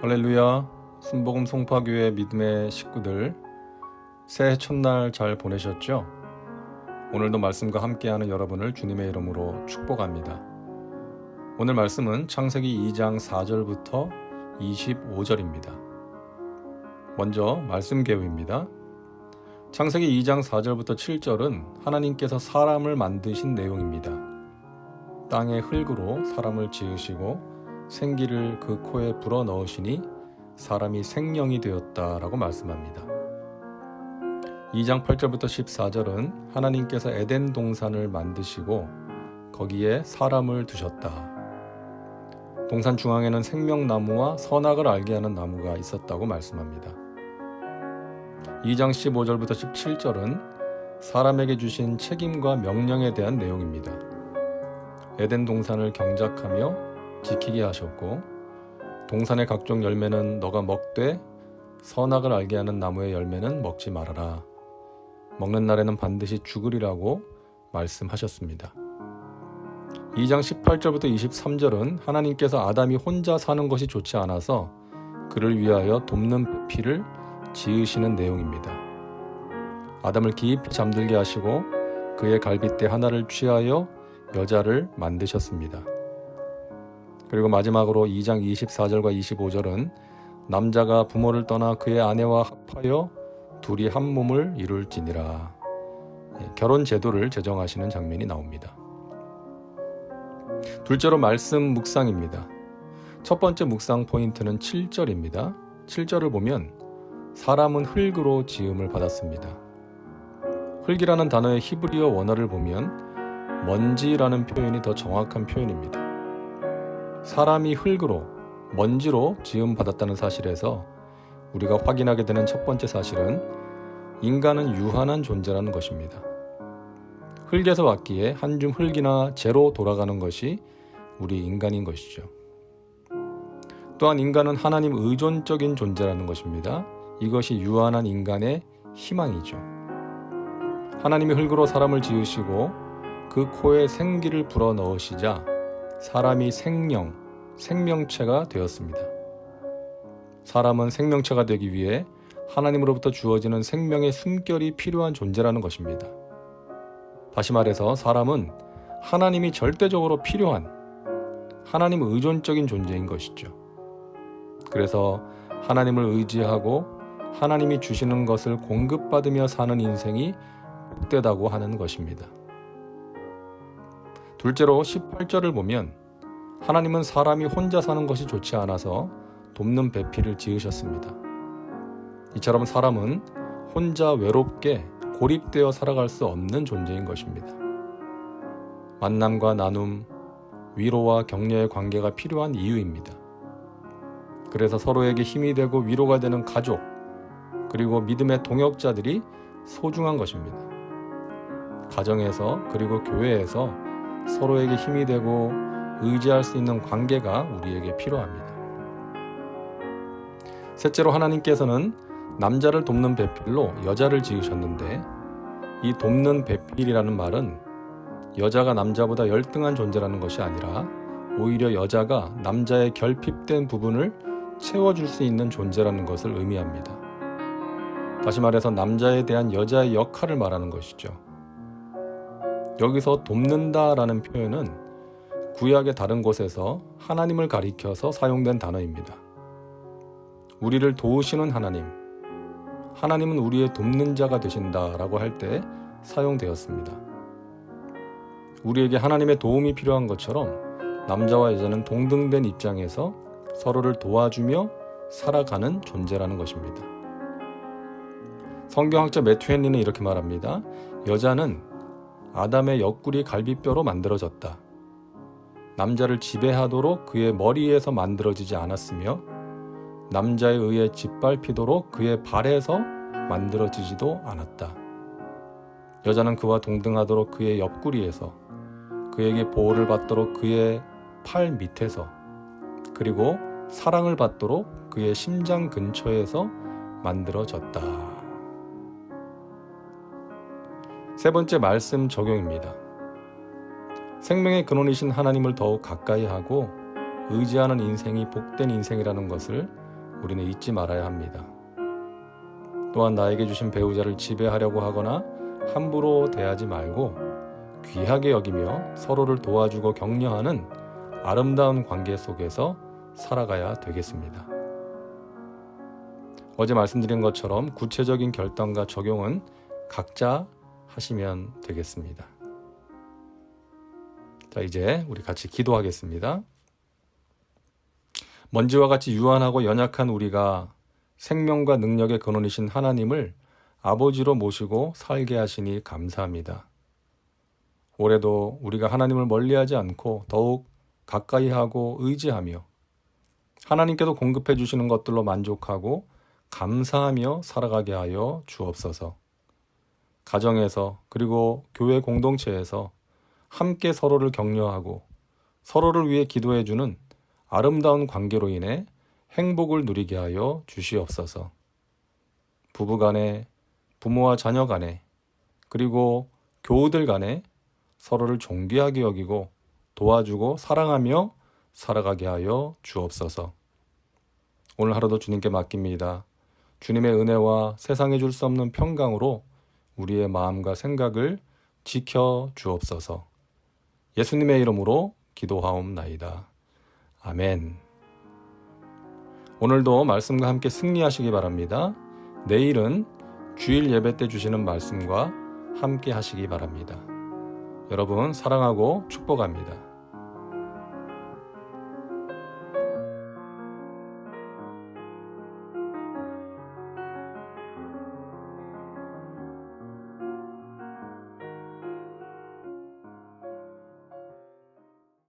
할렐루야 순복음 송파교회 믿음의 식구들 새해 첫날 잘 보내셨죠? 오늘도 말씀과 함께하는 여러분을 주님의 이름으로 축복합니다. 오늘 말씀은 창세기 2장 4절부터 25절입니다. 먼저 말씀 개요입니다. 창세기 2장 4절부터 7절은 하나님께서 사람을 만드신 내용입니다. 땅의 흙으로 사람을 지으시고 생기를 그 코에 불어 넣으시니 사람이 생명이 되었다라고 말씀합니다. 2장 8절부터 14절은 하나님께서 에덴 동산을 만드시고 거기에 사람을 두셨다. 동산 중앙에는 생명나무와 선악을 알게 하는 나무가 있었다고 말씀합니다. 2장 15절부터 17절은 사람에게 주신 책임과 명령에 대한 내용입니다. 에덴 동산을 경작하며 지키게 하셨고 동산의 각종 열매는 너가 먹되 선악을 알게 하는 나무의 열매는 먹지 말아라. 먹는 날에는 반드시 죽으리라고 말씀하셨습니다. 2장 18절부터 23절은 하나님께서 아담이 혼자 사는 것이 좋지 않아서 그를 위하여 돕는 배필을 지으시는 내용입니다. 아담을 깊이 잠들게 하시고 그의 갈빗대 하나를 취하여 여자를 만드셨습니다. 그리고 마지막으로 2장 24절과 25절은 남자가 부모를 떠나 그의 아내와 합하여 둘이 한 몸을 이룰지니라. 예, 결혼 제도를 제정하시는 장면이 나옵니다. 둘째로 말씀 묵상입니다. 첫 번째 묵상 포인트는 7절입니다. 7절을 보면 사람은 흙으로 지음을 받았습니다. 흙이라는 단어의 히브리어 원어를 보면 먼지라는 표현이 더 정확한 표현입니다. 사람이 흙으로 먼지로 지음 받았다는 사실에서 우리가 확인하게 되는 첫 번째 사실은 인간은 유한한 존재라는 것입니다. 흙에서 왔기에 한 줌 흙이나 재로 돌아가는 것이 우리 인간인 것이죠. 또한 인간은 하나님 의존적인 존재라는 것입니다. 이것이 유한한 인간의 희망이죠. 하나님이 흙으로 사람을 지으시고 그 코에 생기를 불어 넣으시자 사람이 생명, 생명체가 되었습니다. 사람은 생명체가 되기 위해 하나님으로부터 주어지는 생명의 숨결이 필요한 존재라는 것입니다. 다시 말해서 사람은 하나님이 절대적으로 필요한 하나님 의존적인 존재인 것이죠. 그래서 하나님을 의지하고 하나님이 주시는 것을 공급받으며 사는 인생이 복되다고 하는 것입니다. 둘째로 18절을 보면 하나님은 사람이 혼자 사는 것이 좋지 않아서 돕는 배필을 지으셨습니다. 이처럼 사람은 혼자 외롭게 고립되어 살아갈 수 없는 존재인 것입니다. 만남과 나눔, 위로와 격려의 관계가 필요한 이유입니다. 그래서 서로에게 힘이 되고 위로가 되는 가족, 그리고 믿음의 동역자들이 소중한 것입니다. 가정에서 그리고 교회에서 서로에게 힘이 되고 의지할 수 있는 관계가 우리에게 필요합니다. 셋째로 하나님께서는 남자를 돕는 배필로 여자를 지으셨는데 이 돕는 배필이라는 말은 여자가 남자보다 열등한 존재라는 것이 아니라 오히려 여자가 남자의 결핍된 부분을 채워줄 수 있는 존재라는 것을 의미합니다. 다시 말해서 남자에 대한 여자의 역할을 말하는 것이죠. 여기서 돕는다라는 표현은 구약의 다른 곳에서 하나님을 가리켜서 사용된 단어입니다. 우리를 도우시는 하나님, 하나님은 우리의 돕는 자가 되신다라고 할 때 사용되었습니다. 우리에게 하나님의 도움이 필요한 것처럼 남자와 여자는 동등된 입장에서 서로를 도와주며 살아가는 존재라는 것입니다. 성경학자 매튜 헨리는 이렇게 말합니다. 여자는 아담의 옆구리 갈비뼈로 만들어졌다. 남자를 지배하도록 그의 머리에서 만들어지지 않았으며 남자에 의해 짓밟히도록 그의 발에서 만들어지지도 않았다. 여자는 그와 동등하도록 그의 옆구리에서 그에게 보호를 받도록 그의 팔 밑에서 그리고 사랑을 받도록 그의 심장 근처에서 만들어졌다. 세 번째 말씀 적용입니다. 생명의 근원이신 하나님을 더욱 가까이 하고 의지하는 인생이 복된 인생이라는 것을 우리는 잊지 말아야 합니다. 또한 나에게 주신 배우자를 지배하려고 하거나 함부로 대하지 말고 귀하게 여기며 서로를 도와주고 격려하는 아름다운 관계 속에서 살아가야 되겠습니다. 어제 말씀드린 것처럼 구체적인 결단과 적용은 각자 하시면 되겠습니다. 자, 이제 우리 같이 기도하겠습니다. 먼지와 같이 유한하고 연약한 우리가 생명과 능력의 근원이신 하나님을 아버지로 모시고 살게 하시니 감사합니다. 올해도 우리가 하나님을 멀리하지 않고 더욱 가까이 하고 의지하며 하나님께서 공급해 주시는 것들로 만족하고 감사하며 살아가게 하여 주옵소서. 가정에서 그리고 교회 공동체에서 함께 서로를 격려하고 서로를 위해 기도해 주는 아름다운 관계로 인해 행복을 누리게 하여 주시옵소서. 부부 간에, 부모와 자녀 간에, 그리고 교우들 간에 서로를 존귀하게 여기고 도와주고 사랑하며 살아가게 하여 주옵소서. 오늘 하루도 주님께 맡깁니다. 주님의 은혜와 세상에 줄 수 없는 평강으로 우리의 마음과 생각을 지켜 주옵소서. 예수님의 이름으로 기도하옵나이다. 아멘. 오늘도 말씀과 함께 승리하시기 바랍니다. 내일은 주일 예배 때 주시는 말씀과 함께 하시기 바랍니다. 여러분 사랑하고 축복합니다.